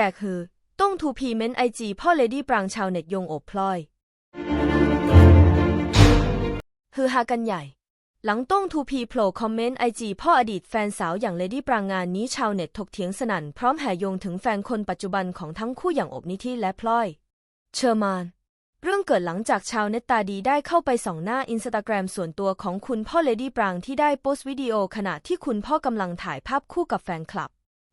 แตกฮือต้องทูพีเมนไอจีพ่อเลดี้ปรางชาวเน็ตยงโอบพลอยฮือฮากันใหญ่ หลังต้องทูพีโผล่คอมเมนต์ไอจีพ่ออดีตแฟนสาวอย่างเลดี้ปรางงานนี้ชาวเน็ตถกเถียงสนั่นพร้อมแห่โยงถึงแฟนคนปัจจุบันของทั้งคู่อย่างอบนิธิและพลอย เชอร์มาน เรื่องเกิดหลังจากชาวเน็ตตาดีได้เข้าไปส่องหน้าอินสตาแกรมส่วนตัวของคุณพ่อเลดี้ปรางที่ได้โพสต์วิดีโอขณะที่คุณพ่อกำลังถ่ายภาพคู่กับแฟนคลับ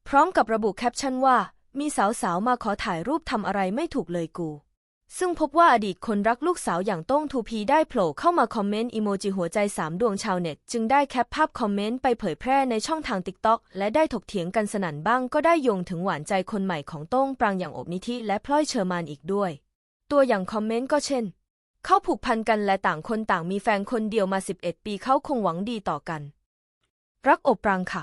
พร้อมกับระบุแคปชั่นว่า มีสาวๆมาขอถ่ายรูปทำอะไรไม่ถูกเลยกู ซึ่งพบว่าอดีตคนรักลูกสาวอย่างต้งทูพีได้โผล่เข้ามาคอมเมนต์อีโมจิหัวใจสามดวงชาวเน็ต จึงได้แคปภาพคอมเมนต์ไปเผยแพร่ในช่องทางติ๊กต็อกและได้ถกเถียงกันสนั่นบ้างก็ได้โยงถึงหวานใจคนใหม่ของต้งปรางอย่างอบนิธิและพลอยเชอร์มานอีกด้วย ตัวอย่างคอมเมนต์ก็เช่น เขาผูกพันกันและต่างคนต่างมีแฟนคนเดียวมา 11 ปีเขาคงหวังดีต่อกัน รักอบปรางค่ะ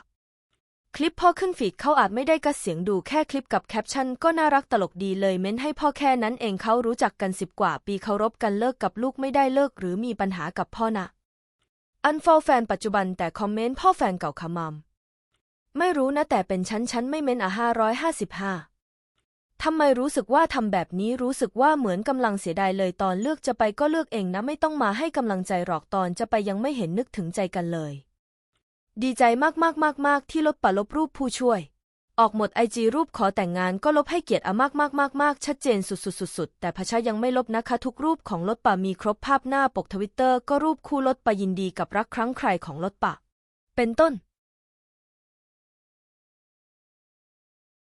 ลิปพ่อขึ้นฟีดเขาอาจไม่ได้กัดเสียงดูแค่คลิปกับแคปชั่นก็น่ารักตลกดีเลยเม้นให้พ่อแค่นั้นเองเขารู้จักกันสิบกว่า ปีเคารพกันเลิกกับลูกไม่ได้เลิก หรือมีปัญหากับพ่อนะอันฟอลแฟนปัจจุบันแต่คอมเมนต์พ่อแฟนเก่าขมามไม่รู้นะแต่เป็นชั้นชั้นไม่เม้นอะห้าร้อยห้าสิบห้าทำไมรู้สึกว่าทำแบบนี้รู้สึกว่าเหมือนกำลังเสียดายเลยตอนเลือกจะไปก็เลือกเองนะไม่ต้องมาให้กำลังใจหรอกตอนจะไปยังไม่เห็นนึกถึงใจกันเลย ดีใจมากๆๆๆที่ลบปะลบรูปผู้ช่วย ออกหมดไอจีรูปขอแต่งงานก็ลบให้เกียรติอามากๆๆๆชัดเจนสุดๆๆๆแต่พชายังไม่ลบนะคะทุกรูปของลดปะมีครบภาพหน้าปกทวิตเตอร์ก็รูปคู่ลดปะยินดีกับรักครั้งใครของลดปะเป็นต้น